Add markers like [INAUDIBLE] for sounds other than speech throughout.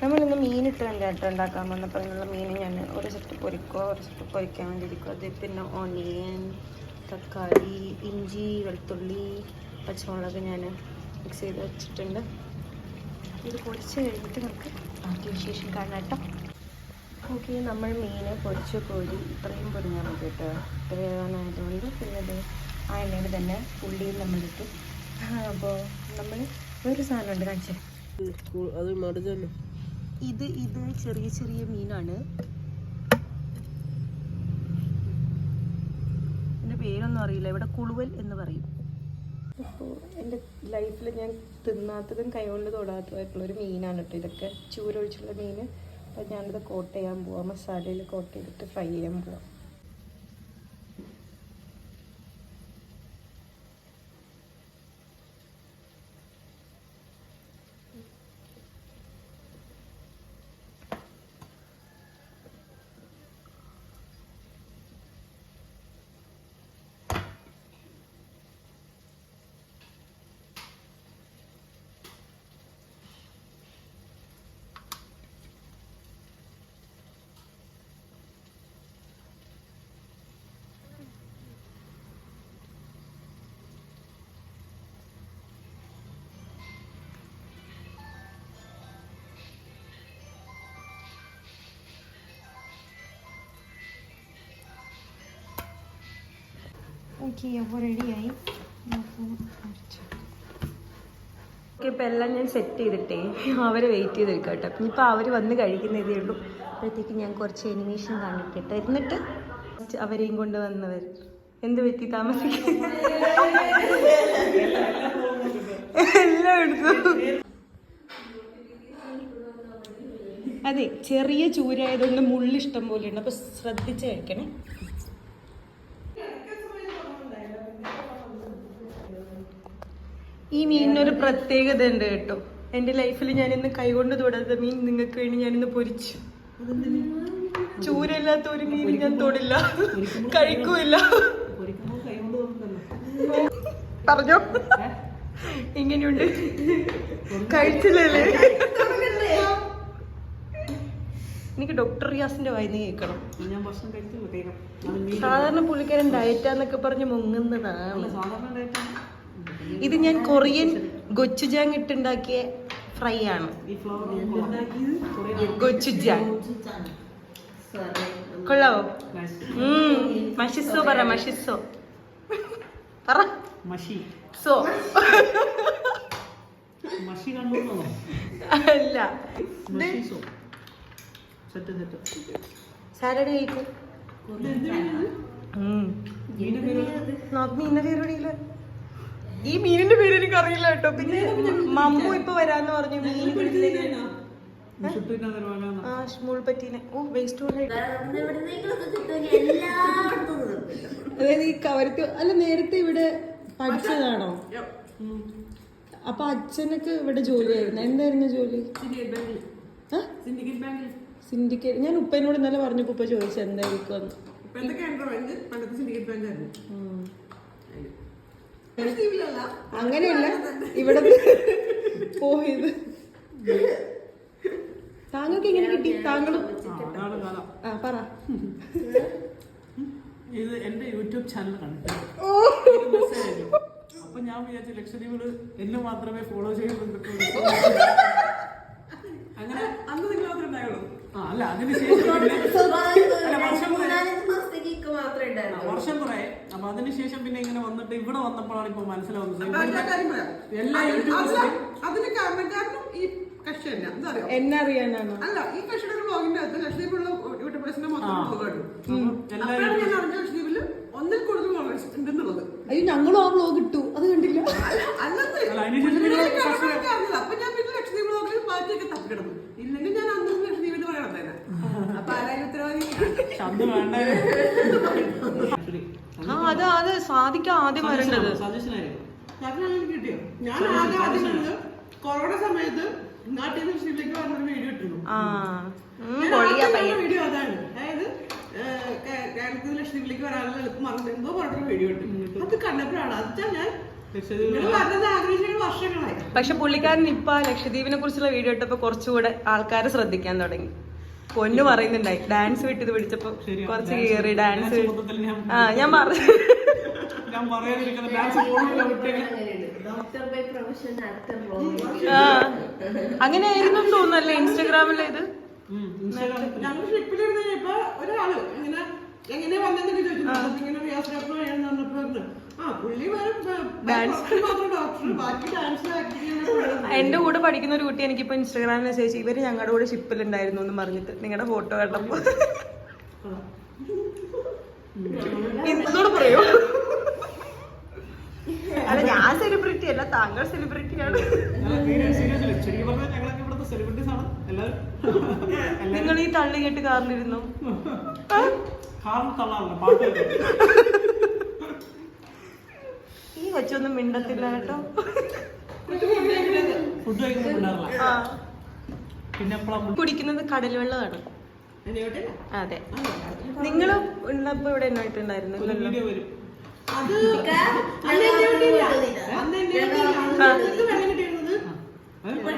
നമ്മളിന്ന് മീനിട്ട് കണ്ടിട്ട് ഉണ്ടാക്കാൻ വന്നപ്പോൾ അതിനുള്ള മീൻ ഞാൻ ഒരു സെറ്റ് പൊരിക്കോ ഒരു സെറ്റ് പൊരിക്കാൻ വേണ്ടി ഇരിക്കും അത് പിന്നെ ഓണിയൻ തക്കാളി ഇഞ്ചി വെളുത്തുള്ളി പച്ചമുളക് ഞാൻ മിക്സ് ചെയ്ത് വെച്ചിട്ടുണ്ട്. ഇത് പൊരിച്ച് കഴിഞ്ഞിട്ട് നമുക്ക് ബാക്കി വിശേഷം കാണാം കേട്ടോ. ഓക്കെ നമ്മൾ മീൻ പൊരിച്ച് കോരി ഇത്രയും പൊരിഞ്ഞാൽ മതി കേട്ടോ. ഇത്രയാണായതുകൊണ്ട് പിന്നെ അത് ആ എണ്ണയിൽ തന്നെ ഉള്ളിയും നമ്മളിട്ട്. അപ്പോൾ നമ്മൾ വേറൊരു സാധനമുണ്ട് കാണിച്ചേ അത് ഇത് ഇത് ചെറിയ ചെറിയ മീനാണ്. എന്റെ പേരൊന്നും അറിയില്ല. ഇവിടെ കുളുവൽ എന്ന് പറയും. അപ്പോൾ എന്റെ ലൈഫിൽ ഞാൻ തിന്നാത്തതും കൈകൊണ്ട് തൊടാത്തതായിട്ടുള്ള ഒരു മീനാണ് കേട്ടോ ഇതൊക്കെ. ചൂരൊഴിച്ചുള്ള മീൻ അപ്പോൾ ഞാനിത് കോട്ട് ചെയ്യാൻ പോവാം. മസാലയിൽ കോട്ട് ചെയ്തിട്ട് ഫ്രൈ ചെയ്യാൻ പോവാം. ഓക്കെ അപ്പോൾ റെഡിയായി ഇപ്പം എല്ലാം ഞാൻ സെറ്റ് ചെയ്തിട്ടേ അവരെ വെയിറ്റ് ചെയ്തിരിക്കാം കേട്ടോ ഇനിയിപ്പോൾ അവർ വന്ന് കഴിക്കുന്നതേ ഉള്ളൂ. അപ്പോഴത്തേക്ക് ഞാൻ കുറച്ച് എനിമേഷൻ കാണിക്കട്ടെ. എന്നിട്ട് അവരെയും കൊണ്ട് വന്നവർ എന്ത് പറ്റി താമസിക്കും എല്ലാം എടുത്തു. അതെ ചെറിയ ചൂരായതുകൊണ്ട് മുള്ളിഷ്ടം പോലെയുണ്ട് ഉണ്ട്. അപ്പൊ ശ്രദ്ധിച്ച് കഴിക്കണേ. ഈ മീനിനൊരു പ്രത്യേകത ഉണ്ട് കേട്ടോ. എന്റെ ലൈഫിൽ ഞാൻ ഇന്ന് കൈകൊണ്ട് തൊടാത്ത മീൻ നിങ്ങൾക്ക് വേണ്ടി ഞാൻ ഇന്ന് പൊരിച്ചു. ചൂരല്ലാത്ത ഒരു മീൻ ഞാൻ തൊടില്ല. കഴിക്കൂല പറഞ്ഞോ? ഇങ്ങനെയുണ്ട്. കഴിച്ചില്ലല്ലേ? എനിക്ക് ഡോക്ടർ റിയാസിന്റെ വായിന്ന് കേൾക്കണം. സാധാരണ പുള്ളിക്കാരൻ ഡയറ്റാന്നൊക്കെ പറഞ്ഞ് മുങ്ങുന്നതാണ്. ഇത് ഞാൻ കൊറിയൻ ഗൊച്ചുജാങ് ഇട്ടുണ്ടാക്കിയ ഫ്രൈ ആണ് ഗൊച്ചുജാങ്. കൊള്ളാവോ? ഉം, മഷിസോ പറ മഷിസോ. പറ. മഷി. സോ. അല്ല. സാലഡ് കഴിക്കും. ഉം. മീന്റെ പേര് നമുക്ക് മീനിന്റെ പേര് അറിയില്ല ഈ മീനിന്റെ പേര് എനിക്ക് അറിയില്ല കേട്ടോ. പിന്നെ മമ്മു ഇപ്പൊ വരാന്ന് പറഞ്ഞു. മീൻ ആ പറ്റീനെ ഓ വേസ്റ്റ് അതായത് ഈ കവരത്തി അല്ല നേരത്തെ ഇവിടെ പഠിച്ചതാണോ? അപ്പൊ അച്ഛനൊക്കെ ഇവിടെ ജോലിയായിരുന്നു? എന്തായിരുന്നു ജോലി? സിൻഡിക്കേറ്റ് ബാങ്കിൽ സിൻഡിക്കേറ്റ് ഞാൻ ഉപ്പേനോട് ഇന്നലെ പറഞ്ഞപ്പോ ഉപ്പ ചോദിച്ചു എന്തായിരിക്കും പണ്ടത്തെ സിൻഡിക്കേറ്റ്. അങ്ങനെയല്ല. ഇവിടെ പോയത്. താങ്കൾക്ക് എങ്ങനെ കിട്ടി? ആ പറ. ഇത് എന്റെ യൂട്യൂബ് ചാനൽ കണ്ടിട്ട് അപ്പൊ ഞാൻ വിചാരിച്ചു ലക്ഷദ്വീപിൽ എന്നെ മാത്രമേ ഫോളോ ചെയ്യുന്നുള്ളൂ. അങ്ങനെ അന്ന് നിങ്ങൾ മാത്രമേ ഉണ്ടായുള്ളൂ. ആ അല്ല അതിന് ശേഷം വർഷം കുറേ ആ, വർഷം കുറേ. അപ്പൊ അതിനുശേഷം പിന്നെ ഇങ്ങനെ വന്നിട്ട് ഇവിടെ വന്നപ്പോഴാണ് ഇപ്പൊ മനസ്സിലാവുന്നത്. എല്ലാ അതിന് കാരണക്കാരനും ഈ കക്ഷി തന്നെ എന്താ അറിയോ? എന്നറിയാനാണ്? അല്ല ഈ കക്ഷിയുടെ ബ്ലോഗിന്റെ അകത്ത് ലക്ഷദ്വീപിലുള്ള യൂട്യൂബേഴ്സിന്റെ മൊത്തം ബ്ലോഗാണ് അപ്പോഴാണ് ഞാൻ അറിഞ്ഞ ലക്ഷദ്വീപിൽ ഒന്നിൽ കൂടുതൽ ബ്ലോഗേഴ്സ് ഉണ്ടെന്നുള്ളത്. അയ്യോ ഞങ്ങളും ആ വ്ലോഗ് ഇട്ടു. അത് കണ്ടില്ല. അല്ലെന്ന് അല്ല, അതിനുശേഷം ഇതിനെ നിങ്ങൾ കാരണം എനിക്ക് അറിഞ്ഞില്ല. അപ്പൊ ഞാൻ പിന്നെ ലക്ഷദ്വീപ് ബ്ലോഗിൽ മാറ്റിയൊക്കെ തപ്പിക്കിടന്നു. ഇല്ലെങ്കിൽ ഞാൻ അന്ന് ആ അത് അത് സാധിക്കാം ആദ്യം വരേണ്ടത്. കൊറോണ സമയത്ത് നാട്ടിൽ നിന്ന് ലക്ഷദ്വീപിലേക്ക് വന്നൊരു വീഡിയോ ഇട്ടിരുന്നു. ആ പൊളിയാ പയ്യൻ. വീഡിയോ അതാണ്. അതായത് കേരളത്തിൽ ലക്ഷദ്വീപിലേക്ക് വരാനുള്ള എളുപ്പം മറന്നു എന്തോ പറഞ്ഞൊരു വീഡിയോ ഇട്ടിരുന്നു അത് കണ്ടപ്പോഴാണ്. അത് ഞാൻ പക്ഷെ പുള്ളിക്കാരൻ ഇപ്പൊ ലക്ഷദ്വീപിനെ കുറിച്ചുള്ള വീഡിയോ ഇട്ടപ്പോ കുറച്ചുകൂടെ ആൾക്കാരെ ശ്രദ്ധിക്കാൻ തുടങ്ങി. പൊന്നു പറയുന്നുണ്ടായി. ഡാൻസ് വിട്ടത് പിടിച്ചപ്പോ. കുറച്ച് കേറി കയറി ഡാൻസ് ആ ഞാൻ [LAUGHS] പറഞ്ഞു അങ്ങനെയായിരുന്നു അങ്ങനെ ആയിരുന്നു തോന്നുന്നല്ലേ ഇൻസ്റ്റാഗ്രാമിൽ ഇത്? ഇൻസ്റ്റാഗ്രാമിൽ എങ്ങനെ വന്നെന്നൊക്കെ ചോദിച്ചു ഇങ്ങനെ റിയാസ് ഡോക്ടർ വേണമെന്ന് പറഞ്ഞപ്പോ പറഞ്ഞു, ആ പുള്ളി വരും മാത്രം ഡോക്ടർ ബാക്കി ഡാൻസ് എന്റെ കൂടെ പഠിക്കുന്ന ഒരു കുട്ടി എനിക്കിപ്പോ ഇൻസ്റ്റാഗ്രാമിൽ മെസ്സേജ് ഇവർ ഞങ്ങളുടെ കൂടെ ഷിപ്പിലുണ്ടായിരുന്നു എന്ന് പറഞ്ഞിട്ട് നിങ്ങളുടെ ഫോട്ടോ കണ്ടപ്പോ. ഇന്നോട് പറയോ? അല്ല ഞാൻ സെലിബ്രിറ്റി അല്ല താങ്കൾ സെലിബ്രിറ്റിയാണ് നിങ്ങൾ ഈ തള്ളി കേട്ട് കാറിലിരുന്നു? കാറിൽ തള്ളാറില്ല പാട്ട് ഈ കൊച്ചൊന്നും മിണ്ടത്തില്ല കേട്ടോ. ഫുഡ് കഴിക്കുമ്പോൾ പിന്നെ എപ്പോഴാണ് കുടിക്കുന്നത് കടൽ വെള്ളമാണ് അതെ. നിങ്ങൾ ഉള്ളപ്പോ ഇവിടെ എന്നായിട്ടുണ്ടായിരുന്നു വീഡിയോ വരും. അത്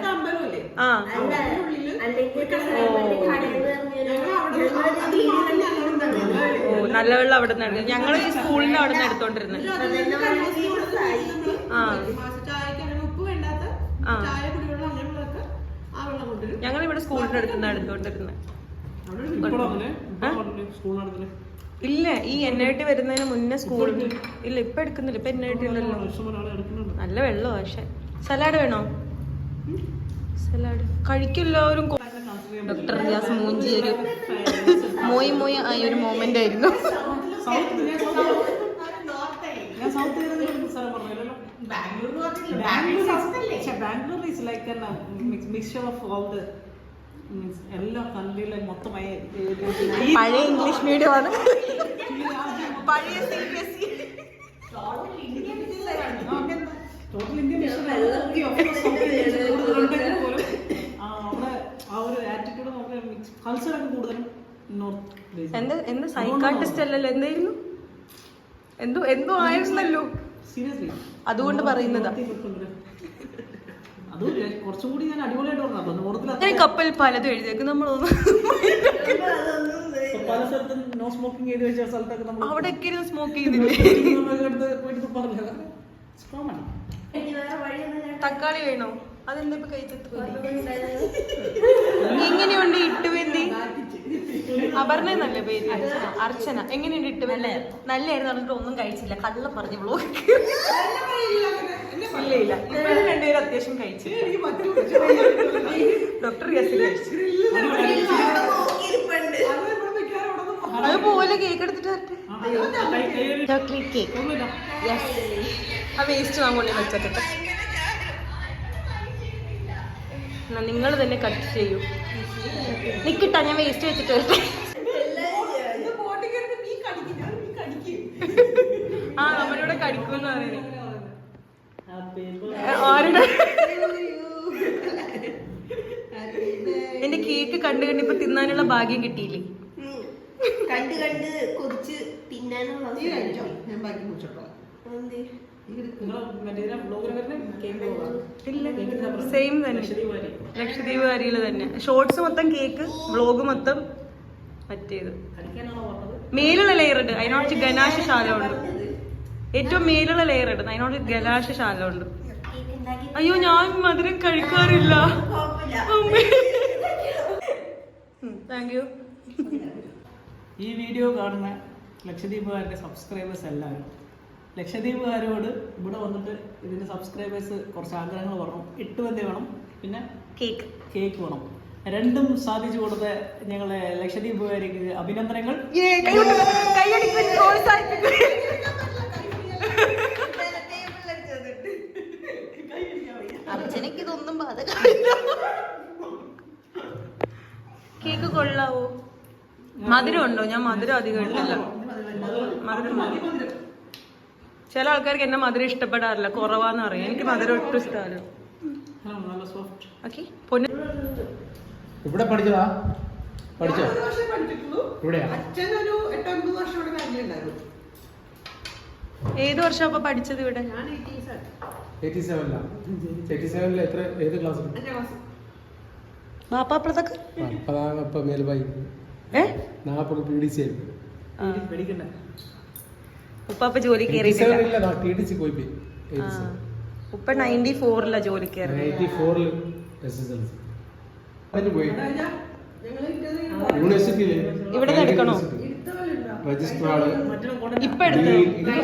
അമ്പലമല്ലേ ആ. ഞങ്ങൾ അവിടെ നല്ല വെള്ളം അവിടെ നിന്ന് എടുക്കും ഞങ്ങൾ ഈ സ്കൂളിന്റെ അവിടെ നിന്ന് എടുത്തോണ്ടിരുന്നത്. ആ. ആ. ഞങ്ങൾ ഇവിടെ സ്കൂളിന്റെ അടുത്ത് നിന്ന് എടുത്തോണ്ടിരുന്നത് ഇല്ല ഈ എൻ ഐ ടി വരുന്നതിന് മുന്നേ സ്കൂളിൽ ഇല്ല ഇപ്പൊ എടുക്കുന്നില്ല. ഇപ്പൊ എൻ ഐ ടി ഉണ്ടല്ലോ നല്ല വെള്ളോ പക്ഷെ. സലാഡ് വേണോ? സലാഡ്. കഴിക്കെല്ലാവരും ഡോക്ടർ റിയാസ് മൂഞ്ചി ഒരു മോയി മോയി ആയ ഒരു മൊമെന്റ് ആയിരുന്നു. സൗത്ത് ഞാൻ സൗത്ത് ഏതെങ്കിലും ഒരു സ്ഥലം പറഞ്ഞല്ലോ. Bangalore is like mixture of all the means എല്ലാ കൺട്രിയിലെ മൊത്തമായി [LAUGHS] പഴയ ഇംഗ്ലീഷ് മീഡിയം ആണ്. [LAUGHS] പഴയ C B S E total Indian പോലും ആ, അവിടെ ആ ഒരു ആറ്റിറ്റ്യൂഡ് നമുക്ക് കൾച്ചറൊക്കെ കൂടുതലും എന്ത് എന്ത് സൈക്കാട്രിസ്റ്റ് അല്ലല്ലോ എന്തായിരുന്നു? എന്തോ എന്തോ ആയിരുന്നല്ലോ. അതുകൊണ്ട് പറയുന്നതാ. ഞാൻ കപ്പൽ പലതും എഴുതിയേക്ക്. നമ്മളൊന്ന് പല സ്ഥലത്തും നോ സ്മോക്കിംഗ് ചെയ്ത് വെച്ച സ്ഥലത്തൊക്കെ നമ്മൾ അവിടെയൊക്കെ ഇരുന്ന് സ്മോക്ക് [LAUGHS] ചെയ്യുന്നില്ലേ തക്കാളി വേണോ? അതെന്താ ഇപ്പൊ കൈത്തത്ത് എങ്ങനെയുണ്ട് ഇട്ടുവെന്തി അപർണ നല്ല പേര് അർച്ചന എങ്ങനെയുണ്ട് നല്ല നല്ലായിരുന്നു പറഞ്ഞിട്ട് ഒന്നും കഴിച്ചില്ല കള്ള പറഞ്ഞു ബ്ലോഗ് ഇല്ല ഇല്ല ഇപ്പോഴും രണ്ടുപേരും അത്യാവശ്യം കഴിച്ചു ഡോക്ടർ കേക്ക് എടുത്തിട്ട് ചോക്ലേറ്റ് കേക്ക് ആ വേസ്റ്റ് നിങ്ങൾ തന്നെ കട്ട് ചെയ്യൂ. നിക്കിട്ടാ ഞാൻ വേസ്റ്റ് വെച്ചിട്ട് വരട്ടെ. ആ നമ്മളിവിടെ കടിക്കുമെന്ന് പറയുന്നത് ആരുടെ? എന്റെ കേക്ക് കണ്ടു കണ്ട് ഇപ്പൊ തിന്നാനുള്ള ഭാഗ്യം കിട്ടിയില്ലേ. കണ്ട് കണ്ട് കൊതിച്ച് തിന്നാനുള്ള സെയിം തന്നെ. ലക്ഷദ്വീപ് വാരിയിൽ തന്നെ. ഷോർട്സ് മൊത്തം കേക്ക് വ്ലോഗ് മൊത്തം മറ്റേത്. മേലുള്ള ലെയർ ഉണ്ട് അതിനോട് ഗനാശശാല ഉണ്ട്. ഏറ്റവും മേലുള്ള ലെയർ ഉണ്ട് അതിനോട് ഗനാശശാല ഉണ്ട്. അയ്യോ ഞാൻ മധുരം കഴിക്കാറില്ല. താങ്ക് യു [LAUGHS] ഈ വീഡിയോ കാണുന്ന ലക്ഷദ്വീപുകാരുടെ സബ്സ്ക്രൈബേഴ്സ് എല്ലാവരും ലക്ഷദ്വീപുകാരോട് ഇവിടെ വന്നിട്ട് ഇതിന്റെ സബ്സ്ക്രൈബേഴ്സ് കുറച്ച് ആഗ്രഹങ്ങൾ പറഞ്ഞു. എട്ട് വരെ വേണം. പിന്നെ കേക്ക്. കേക്ക് വേണം. രണ്ടും സാധിച്ചു കൊടുത്ത ഞങ്ങളെ ലക്ഷദ്വീപുകാരിക്ക് അഭിനന്ദനങ്ങൾ. അർച്ചനക്ക് ഇതൊന്നും ബാധക കേക്ക് കൊള്ളാവോ? മധുരം ഉണ്ടോ? ഞാൻ മധുരം അധികം ഇട്ടില്ല. മധുരം. ചില ആൾക്കാർക്ക് എന്നെ മധുരം ഇഷ്ടപ്പെടാറില്ല കുറവാന്ന് പറയും. എനിക്ക് മധുരം ഒട്ടും ഇഷ്ടമല്ല ഇവിടെ പഠിച്ചതാ? പഠിച്ചോ? ഏത് വർഷം അപ്പൊ പഠിച്ചത് ഇവിടെ? എത്ര ഏത് ക്ലാസ് അപ്പുറത്തൊക്കെ മേൽബായി ഏ? നാപ്പത് പി ഡി സി ആയിരുന്നു. പേടിക്കണ്ട ഉപ്പ ജോലി കയറിയിട്ടില്ല ഉപ്പ നയന്റി ഫോറിലാ ജോലി ഇവിടെ എടുക്കണോ? ഇപ്പൊ എടുത്തു?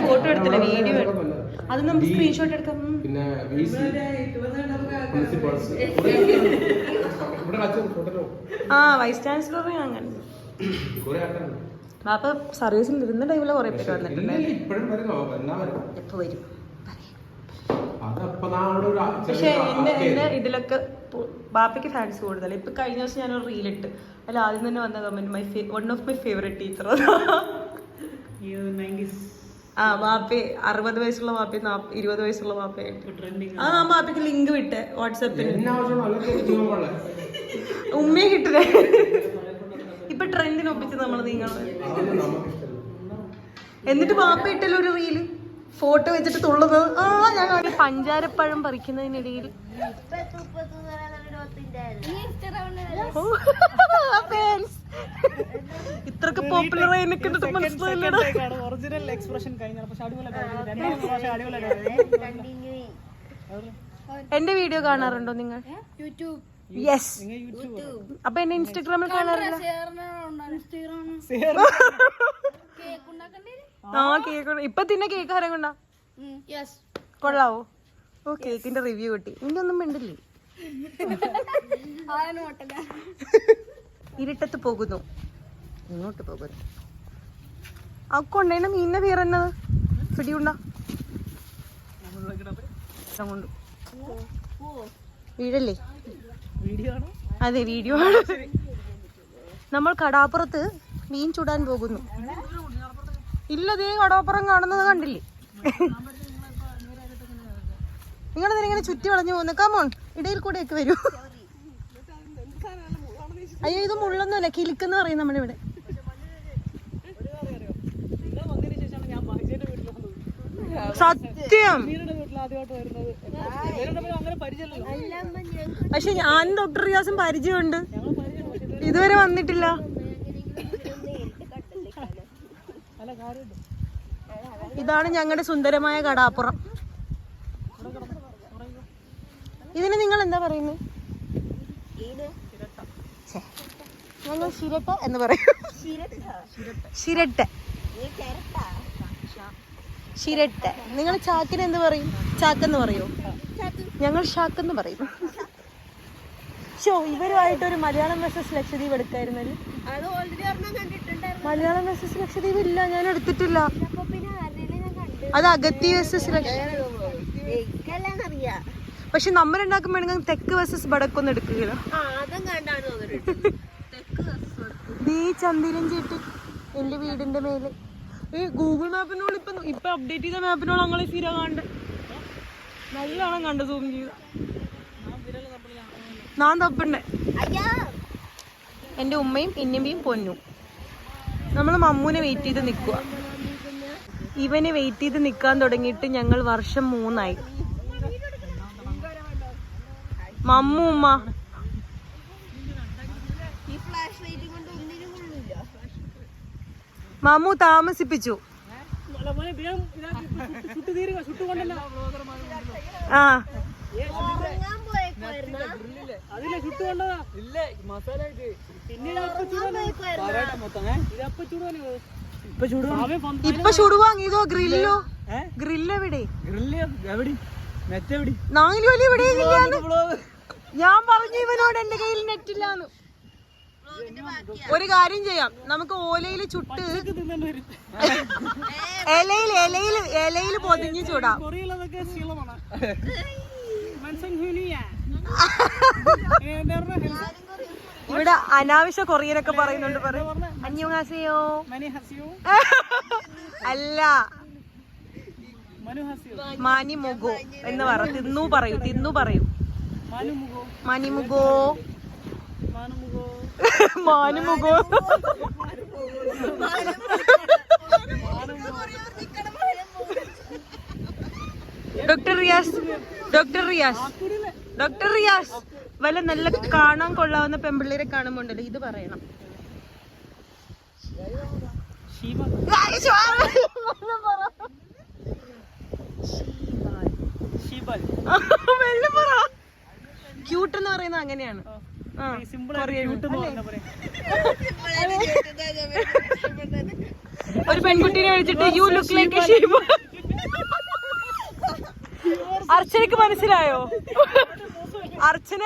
ഫോട്ടോ എടുത്തില്ല? വീഡിയോ എടുത്തു അത് നമുക്ക് സ്ക്രീൻഷോട്ട് എടുക്കാം. പിന്നെ [LAUGHS] ആ വൈസ് ചാൻസലർ അങ്ങനെ. ബാപ്പ സർവീസിൽ ഇരുന്ന ടൈമിൽ കുറെ പേര് വന്നിട്ടുണ്ട് എപ്പോ വരും? ഒരു പക്ഷെ എന്റെ. എന്റെ ഇതിലൊക്കെ ബാപ്പയ്ക്ക് ഫാൻസ് കൂടുതൽ. ഇപ്പൊ കഴിഞ്ഞ ദിവസം ഞാനൊരു റീലിട്ട് അതിൽ ആദ്യം തന്നെ വന്ന comment my one of my favourite teacher ആ ബാപ്പി അറുപത് വയസ്സുള്ള ബാപ്പി നാപ്പ- ഇരുപത് വയസ്സുള്ള ബാപ്പയായിട്ട് ആ ബാപ്പയ്ക്ക് ലിങ്ക് വിട്ടേ വാട്സാപ്പിൽ ഉമ്മയെ കിട്ടില്ലേ [LAUGHS] ഇപ്പൊ ട്രെൻഡിനൊപ്പിച്ച് നമ്മൾ നീങ്ങണം എന്നിട്ട് വാപ്പ ഇട്ടല്ലോ ഒരു റീൽ ഫോട്ടോ വെച്ചിട്ട് തുള്ളുന്നത്. ആ ഞാൻ പഞ്ചാരപ്പഴം പറിക്കുന്നതിനിടയിൽ. ഇത്രക്ക് പോപ്പുലർ ആയി നിൽക്കുന്നത് മനസ്സിലായില്ലടാ. ഒറിജിനൽ എക്സ്പ്രഷൻ എന്റെ വീഡിയോ കാണാറുണ്ടോ നിങ്ങൾ? യെസ് അപ്പൊ എന്നെ ഇൻസ്റ്റഗ്രാമിൽ കാണാറില്ല. ആ കേക്ക് ഇപ്പൊ തിന്നെ കേക്ക് ആരെ കൊണ്ടാ കൊള്ളാവോ? ഓ കേക്കിന്റെ റിവ്യൂ കിട്ടി. നിന്റെ ഒന്നും മിണ്ടില്ലേ? ഇരുട്ടത്ത് പോകുന്നു. ഇങ്ങോട്ട് പോകുന്നു. ആ കൊണ്ടേന മീനിനെ വേറെന്നത് പിടിയുണ്ട? വീഴല്ലേ? അതെ വീഡിയോ ആണ്. നമ്മൾ കടാപ്പുറത്ത് മീൻ ചൂടാൻ പോകുന്നു. ഇല്ല ദേ കടാപ്പുറം കാണുന്നത് കണ്ടില്ലേ? നിങ്ങൾ ഇങ്ങനെ ചുറ്റി വളഞ്ഞു പോകുന്നു? കമോൺ ഇടയിൽ കൂടെയൊക്കെ വരൂ. അയ്യോ ഇത് മുള്ളൊന്നുമല്ല കിലുക്കെന്ന് പറയും നമ്മുടെ പരിചയമില്ലല്ലോ. പക്ഷെ ഞാൻ ഡോക്ടർ റിയാസും പരിചയമുണ്ട്. ഇതുവരെ വന്നിട്ടില്ല. ഇതാണ് ഞങ്ങളുടെ സുന്ദരമായ കടാപ്പുറം. ഇതിന് നിങ്ങൾ എന്താ പറയുന്നത് ഞങ്ങൾ ശിരട്ട എന്ന് പറയും. ശിരട്ട. ശിരട്ട നിങ്ങൾ ചാക്കിന് എന്ത് പറയും? ചാക്കെന്ന് പറയോ? ഞങ്ങൾ ഷാക്കെന്ന് പറയും. ഷോ ഇവരുമായിട്ട് ഒരു മലയാളം വേഴ്സസ് ലക്ഷദ്വീപ് എടുക്കായിരുന്നു മലയാളം വേഴ്സസ് ലക്ഷദ്വീപ് ഇല്ല ഞാൻ എടുത്തിട്ടില്ല. അത് അഗത്തി വേഴ്സസ് പക്ഷെ നമ്മൾ ഉണ്ടാക്കുമ്പോഴെങ്കിൽ തെക്ക് വേഴ്സസ് വടക്കൊന്നും എടുക്കുകയില്ല. ബീച്ച് അന്തിരഞ്ചിട്ട് കണ്ടാണ് തോന്നുന്നുണ്ട് നീ ചന്ദിരൻ ചേട്ടി എന്റെ വീടിന്റെ മേലെ. ഈ ഗൂഗിൾ മാപ്പിനോട് ഇപ്പൊ ഇപ്പൊ അപ്ഡേറ്റ് ചെയ്ത മാപ്പിനോട് ഞങ്ങൾ സ്ഥിരം കണ്ട് നല്ലോണം കണ്ട് സൂം ചെയ്ത. ഞാൻ തപ്പണ്ടേ? എന്റെ ഉമ്മയും ഇന്നമ്മയും പൊന്നും. നമ്മൾ മമ്മൂനെ വെയിറ്റ് ചെയ്ത് നിൽക്കുക ഇവനെ വെയിറ്റ് ചെയ്ത് നിൽക്കാൻ തുടങ്ങിയിട്ട് ഞങ്ങൾ വർഷം മൂന്നായി. മമ്മു ഉമ്മ ഈ ഫ്ലാഷ് ലൈറ്റ് കൊണ്ട് ഒന്നിനും കൊള്ളില്ല മമ്മു താമസിപ്പിച്ചു അല്ല മോനെ വേഗം ഇതാക്കി ചുട്ടു തീരുക ചുട്ടുകൊണ്ടല്ല ആ ഉറങ്ങാൻ പോയേക്കുവായിരുന്ന അതിലെ ചുട്ടുകൊണ്ടതാ ഇല്ല മസാല പിന്നീട് അപ്പൊ ചൂടാൻ താമസിപ്പിച്ചു. ആ. ഇപ്പൊ ചൂടുവാൻ ഇപ്പൊ ചുടുവാങ്ങിയതോ ഗ്രില്ലോ? ഗ്രില്ല് എവിടെ? ഗ്രില്ല് എവിടെ? ഞാൻ പറഞ്ഞു ഇവനോട് എന്റെ കയ്യിൽ നെറ്റില്ലാന്ന്. ഒരു കാര്യം ചെയ്യാം. നമുക്ക് ഓലയിൽ ചുട്ട് ഇലയിൽ ഇലയിൽ ഇലയിൽ പൊതിഞ്ഞു ചൂടാം. ഇവിടെ അനാവശ്യ കൊറിയനൊക്കെ പറയുന്നുണ്ട് പറയും. ഹസിയോ? അല്ല. മനു ഹസിയോ? മാനി മുഗോ എന്ന് പറ തിന്നു പറയൂ തിന്നു പറയൂ. മാനിമുഗോ. മുഗോ മുഖവും. Doctor Riyas doctor Riyas doctor Riyas. വല്ല നല്ല കാണാൻ കൊള്ളാവുന്ന പെമ്പിള്ളേരെ കാണുമ്പോണ്ടല്ലോ ഇത് പറയണം. ക്യൂട്ട് എന്ന് പറയുന്നത് അങ്ങനെയാണ്. ഒരു പെൺകുട്ടിനെ വിളിച്ചിട്ട് യു ലുക്ക് ലൈക്ക് ഷീബ അർച്ചനക്ക് മനസ്സിലായോ? അർച്ചന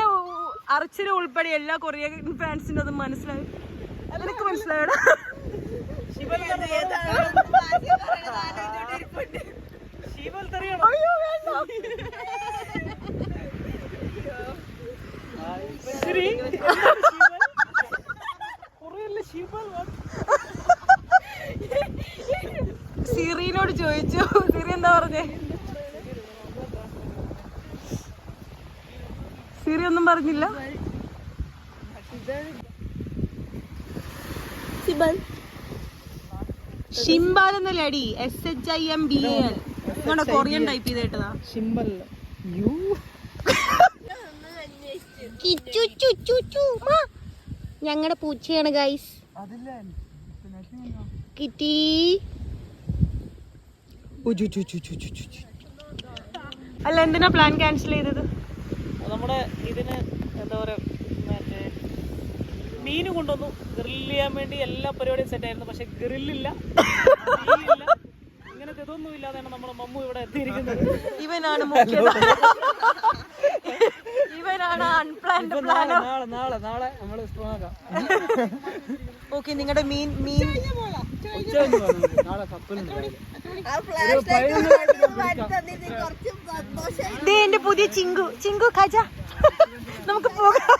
അർച്ചന ഉൾപ്പെടെ എല്ലാ കൊറിയൻ ഫാൻസിന്റെ അത് മനസ്സിലായി. നിനക്ക് മനസ്സിലായോടാ? അയ്യോ വേണ്ട. [LAUGHS] സിറിനോട് ചോദിച്ചു. സിറി എന്താ പറഞ്ഞേ? സിറി ഒന്നും പറഞ്ഞില്ല. ഷിംബാൽ എന്നല്ലേ അടി? S H I M B L Korean type ചെയ്തേട്ടതാ. ഷിംബൽ. കേട്ടതാ ഞങ്ങളുടെ പൂച്ചയാണ് ഗൈസ് കിറ്റി അല്ല എന്തിനാ പ്ലാൻ ക്യാൻസൽ ചെയ്തത്? നമ്മുടെ ഇതിന് എന്താ പറയാ മറ്റേ മീന് കൊണ്ടുവന്നു. ഗ്രില്ല് ചെയ്യാൻ വേണ്ടി എല്ലാ പരിപാടിയും സെറ്റ് ആയിരുന്നു. പക്ഷെ ഗ്രില്ലില്ല ഇങ്ങനത്തെ ഇതൊന്നും ഇല്ലാതെയാണ് നമ്മുടെ മമ്മു ഇവിടെ എത്തിയിരിക്കുന്നത്. ഇവനാണ് ഓക്കെ നിങ്ങളുടെ മീൻ മീൻ. നാളെ കപ്പലുണ്ട് ആ ഫ്ലാഷ് ലൈറ്റ് കുറച്ച് സന്തോഷം ദേ എന്റെ പുതിയ ചിങ്കു ചിങ്കു ഖജ. നമുക്ക് പോകാം.